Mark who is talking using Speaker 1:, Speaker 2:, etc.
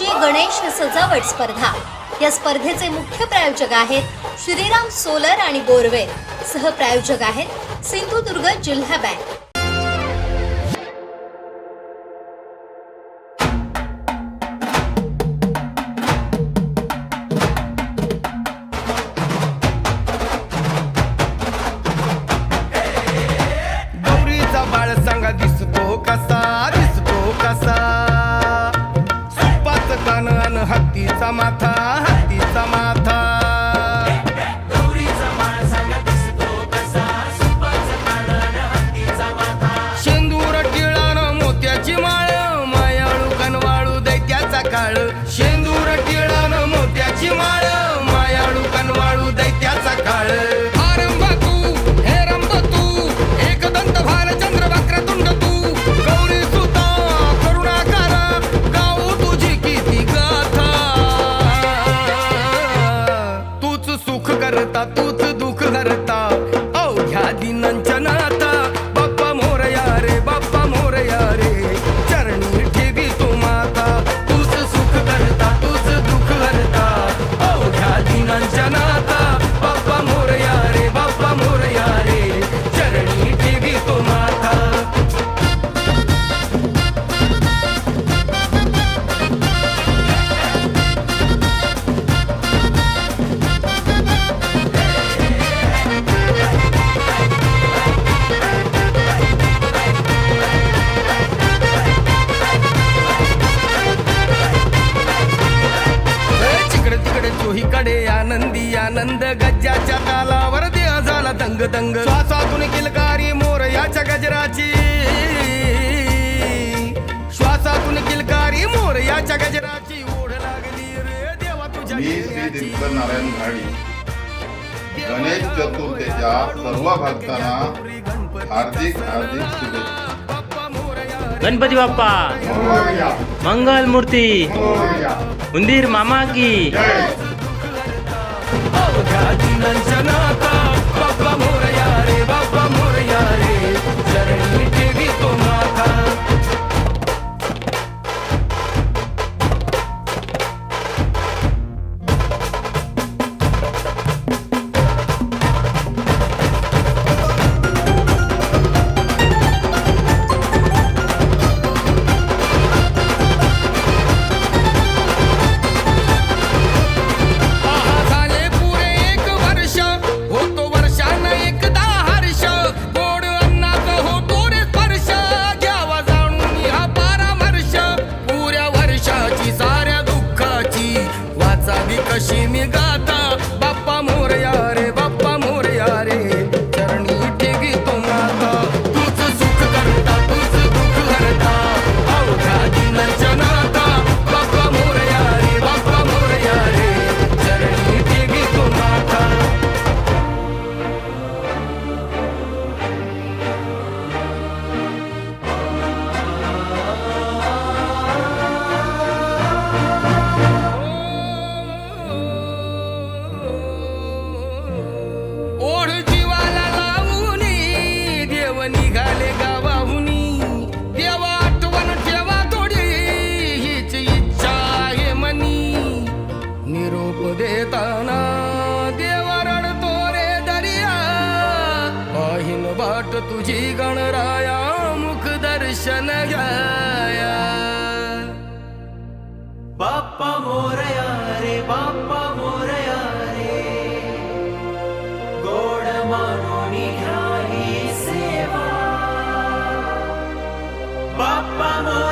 Speaker 1: लाखाची गणेश सजावट स्पर्धा. या स्पर्धेचे मुख्य प्रायोजक आहेत श्रीराम सोलर आणि बोरवेल. सहप्रायोजक आहेत सिंधुदुर्ग जिल्हा बँक.
Speaker 2: कान अन हत्तीचा माथा हत्तीचा माथा. आनंदी आनंद गज्जाच्या तालावर देह झाला दंग दंग. श्वासातून किलकारी मोर याच्या गजराची. श्वासातून किलकारी मोर याच्या गजराची. ओढ लागली रे देवा तुझ्या
Speaker 3: नारायण घाडी गणेश चतुर्थीच्या सर्व भक्तांना हार्दिक हार्दिक शुभेच्छा.
Speaker 4: गणपती बाप्पा.
Speaker 3: मोरया,
Speaker 4: मंगल मूर्ती.
Speaker 3: मोरया.
Speaker 4: उंदीर मामा की.
Speaker 2: अवघ्या दिनांच्या नाता निरोप देताना देवरण रडतो रे दर्या पाहिन बाट तुझी गणराया मुख दर्शन घ्याया.
Speaker 5: बाप्पा मोरया रे बाप्पा मोरया रे. गोड मानून घ्या सेवा. बाप्पा मोर